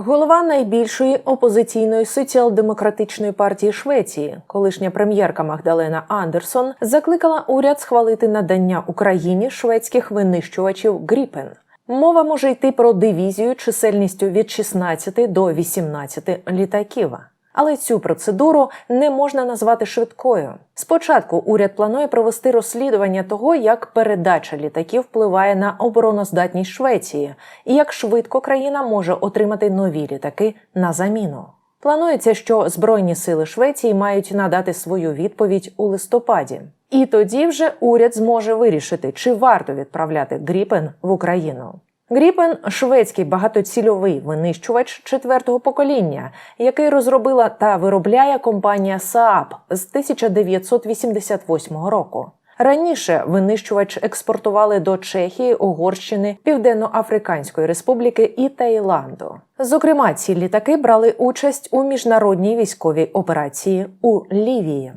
Голова найбільшої опозиційної соціал-демократичної партії Швеції, колишня прем'єрка Магдалена Андерсон, закликала уряд схвалити надання Україні шведських винищувачів Гріпен. Мова може йти про дивізію чисельністю від 16 до 18 літаків. Але цю процедуру не можна назвати швидкою. Спочатку уряд планує провести розслідування того, як передача літаків впливає на обороноздатність Швеції і як швидко країна може отримати нові літаки на заміну. Планується, що Збройні сили Швеції мають надати свою відповідь у листопаді. І тоді вже уряд зможе вирішити, чи варто відправляти Гріпен в Україну. Гріпен шведський багатоцільовий винищувач четвертого покоління, який розробила та виробляє компанія Saab з 1988 року. Раніше винищувач експортували до Чехії, Угорщини, Південно-Африканської Республіки і Таїланду. Зокрема, ці літаки брали участь у міжнародній військовій операції у Лівії.